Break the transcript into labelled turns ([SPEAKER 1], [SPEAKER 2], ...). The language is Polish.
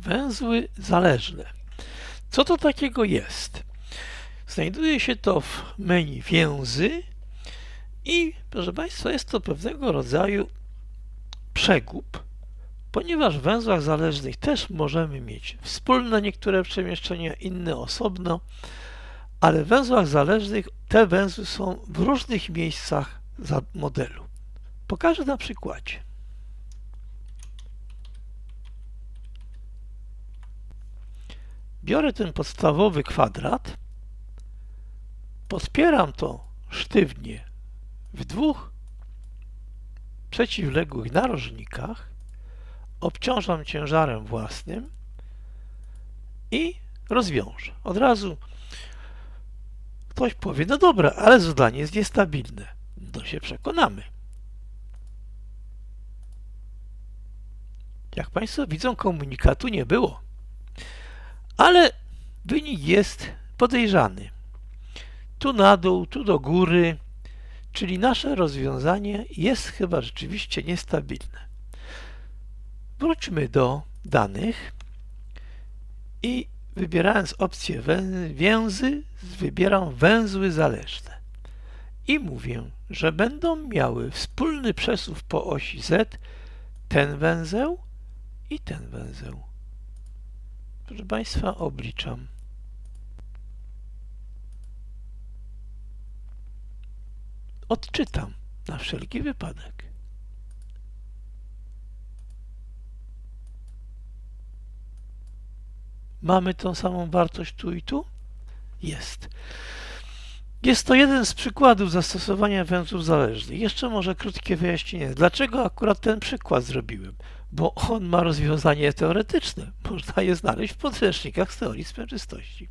[SPEAKER 1] węzły zależne. Co to takiego jest? Znajduje się to w menu więzy i proszę Państwa jest to pewnego rodzaju przegub, ponieważ w węzłach zależnych też możemy mieć wspólne niektóre przemieszczenia, inne osobno, ale w węzłach zależnych te węzły są w różnych miejscach modelu. Pokażę na przykładzie. Biorę ten podstawowy kwadrat, podpieram to sztywnie w dwóch przeciwległych narożnikach, obciążam ciężarem własnym i rozwiążę. Od razu ktoś powie, no dobra, ale zadanie jest niestabilne. No się przekonamy. Jak Państwo widzą, komunikatu nie było. Ale wynik jest podejrzany. Tu na dół, tu do góry, czyli nasze rozwiązanie jest chyba rzeczywiście niestabilne. Wróćmy do danych i wybierając opcję więzy, wybieram węzły zależne. I mówię, że będą miały wspólny przesuw po osi Z ten węzeł i ten węzeł. Proszę Państwa, obliczam. Odczytam na wszelki wypadek. Mamy tą samą wartość tu i tu? Jest. Jest to jeden z przykładów zastosowania węzłów zależnych. Jeszcze może krótkie wyjaśnienie. Dlaczego akurat ten przykład zrobiłem? Bo on ma rozwiązanie teoretyczne. Można je znaleźć w podręcznikach z teorii sprężystości.